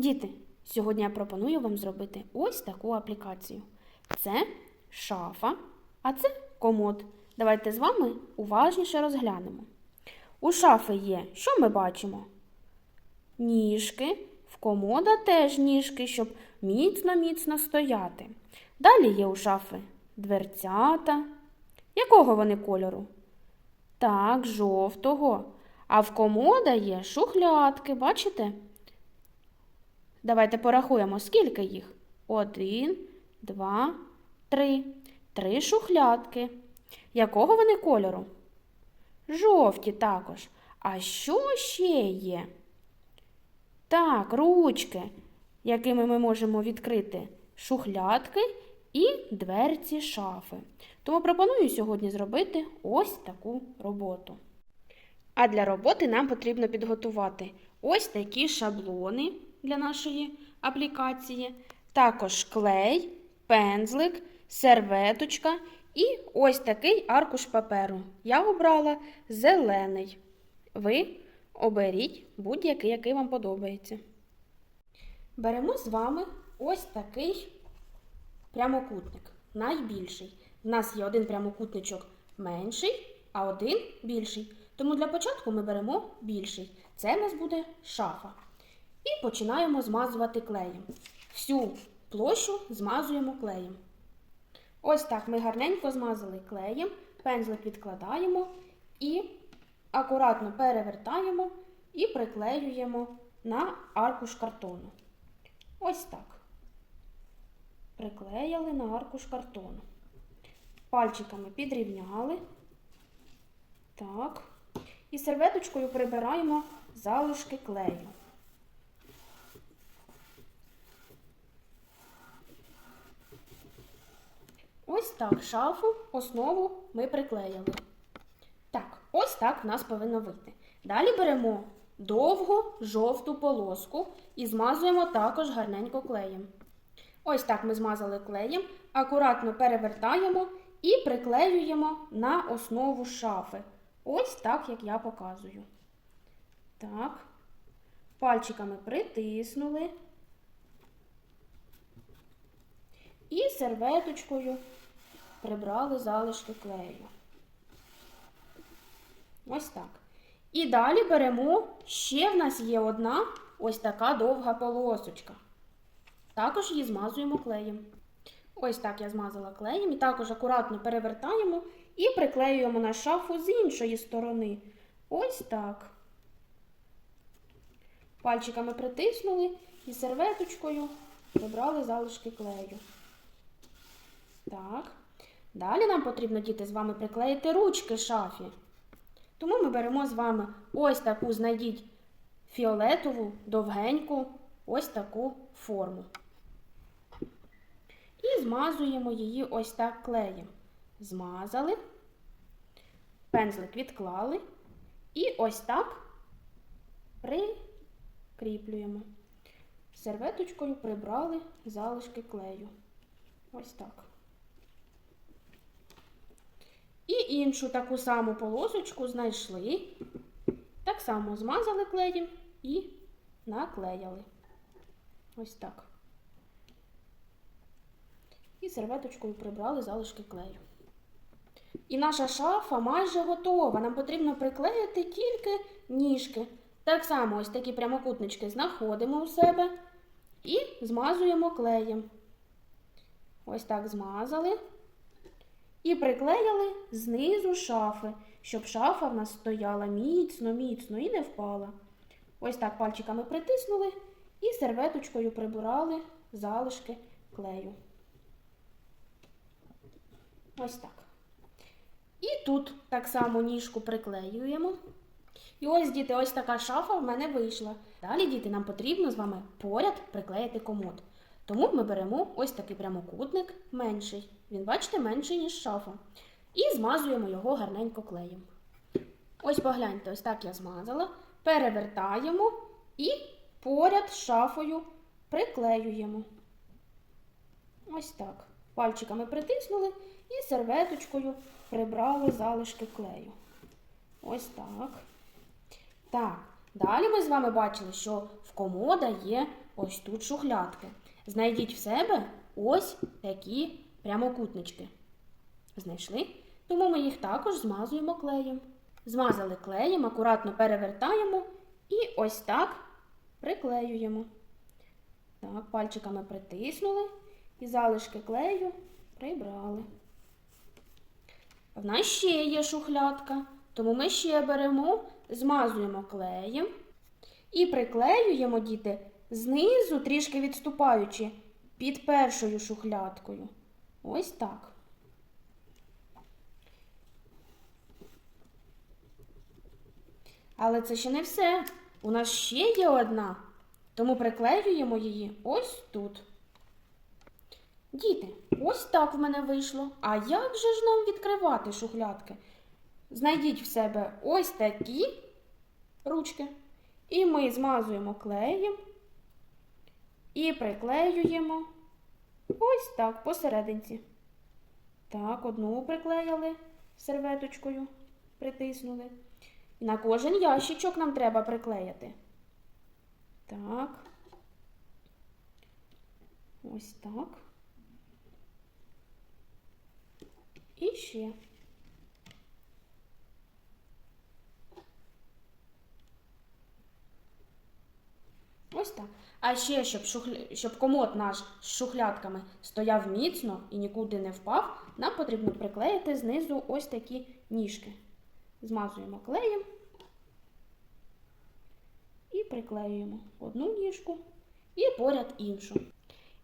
Діти, сьогодні я пропоную вам зробити ось таку аплікацію. Це шафа, а це комод. Давайте з вами уважніше розглянемо. У шафи є, що ми бачимо? Ніжки, в комода теж ніжки, щоб міцно-міцно стояти. Далі є у шафи дверцята. Якого вони кольору? Так, жовтого. А в комода є шухлядки, бачите? Давайте порахуємо, скільки їх. Один, два, три. Три шухлядки. Якого вони кольору? Жовті також. А що ще є? Так, ручки, якими ми можемо відкрити шухлядки і дверці шафи. Тому пропоную сьогодні зробити ось таку роботу. А для роботи нам потрібно підготувати ось такі шаблони для нашої аплікації, також клей, пензлик, серветочка і ось такий аркуш паперу. Я обрала зелений. Ви оберіть будь-який, який вам подобається. Беремо з вами ось такий прямокутник, найбільший. У нас є один прямокутничок менший, а один більший. Тому для початку ми беремо більший. Це в нас буде шафа. І починаємо змазувати клеєм. Всю площу змазуємо клеєм. Ось так ми гарненько змазали клеєм, пензлик відкладаємо і акуратно перевертаємо і приклеюємо на аркуш картону. Ось так. Приклеїли на аркуш картону. Пальчиками підрівняли. Так. І серветочкою прибираємо залишки клею. Ось так шафу, основу ми приклеїли. Так, ось так в нас повинно вийти. Далі беремо довгу жовту полоску і змазуємо також гарненько клеєм. Ось так ми змазали клеєм, акуратно перевертаємо і приклеюємо на основу шафи. Ось так, як я показую. Так. Пальчиками притиснули. І серветочкою прибрали залишки клею. Ось так. І далі беремо, ще в нас є одна ось така довга полосочка. Також її змазуємо клеєм. Ось так я змазала клеєм і також акуратно перевертаємо і приклеюємо на шафу з іншої сторони. Ось так. Пальчиками притиснули і серветочкою прибрали залишки клею. Так. Далі нам потрібно, діти, з вами приклеїти ручки шафі. Тому ми беремо з вами ось таку, знайдіть фіолетову, довгеньку, ось таку форму. І змазуємо її ось так клеєм. Змазали, пензлик відклали і ось так прикріплюємо. Серветочкою прибрали залишки клею. Ось так. І іншу таку саму полосочку знайшли. Так само змазали клеєм і наклеяли. Ось так. І серветочкою прибрали залишки клею. І наша шафа майже готова. Нам потрібно приклеїти тільки ніжки. Так само ось такі прямокутнички знаходимо у себе і змазуємо клеєм. Ось так змазали. І приклеїли знизу шафи, щоб шафа в нас стояла міцно, міцно і не впала. Ось так пальчиками притиснули і серветочкою прибирали залишки клею. Ось так. І тут так само ніжку приклеюємо. І ось, діти, ось така шафа в мене вийшла. Далі, діти, нам потрібно з вами поряд приклеїти комод. Тому ми беремо ось такий прямокутник менший. Він, бачите, менший, ніж шафа. І змазуємо його гарненько клеєм. Ось погляньте, ось так я змазала. Перевертаємо і поряд з шафою приклеюємо. Ось так. Пальчиками притиснули і серветочкою прибрали залишки клею. Ось так. Так, далі ми з вами бачили, що в комода є ось тут шухлядки. Знайдіть в себе ось такі прямокутнички. Знайшли? Тому ми їх також змазуємо клеєм. Змазали клеєм, акуратно перевертаємо і ось так приклеюємо. Так, пальчиками притиснули і залишки клею прибрали. В нас ще є шухлядка, тому ми ще беремо, змазуємо клеєм і приклеюємо діти знизу, трішки відступаючи під першою шухлядкою. Ось так. Але це ще не все. У нас ще є одна, тому приклеюємо її ось тут. Діти, ось так в мене вийшло. А як же ж нам відкривати шухлядки? Знайдіть в себе ось такі ручки. І ми змазуємо клеєм і приклеюємо ось так посерединці. Так, одну приклеїли серветочкою, притиснули. І на кожен ящичок нам треба приклеїти. Так. Ось так. І ще. Ось. А ще, щоб, шухля... щоб комод наш з шухлядками стояв міцно і нікуди не впав, нам потрібно приклеїти знизу ось такі ніжки. Змазуємо клеєм і приклеюємо одну ніжку і поряд іншу.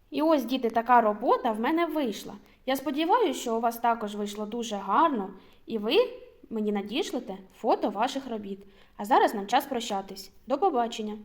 І ось, діти, така робота в мене вийшла. Я сподіваюся, що у вас також вийшло дуже гарно, і ви мені надішлете фото ваших робіт. А зараз нам час прощатись. До побачення!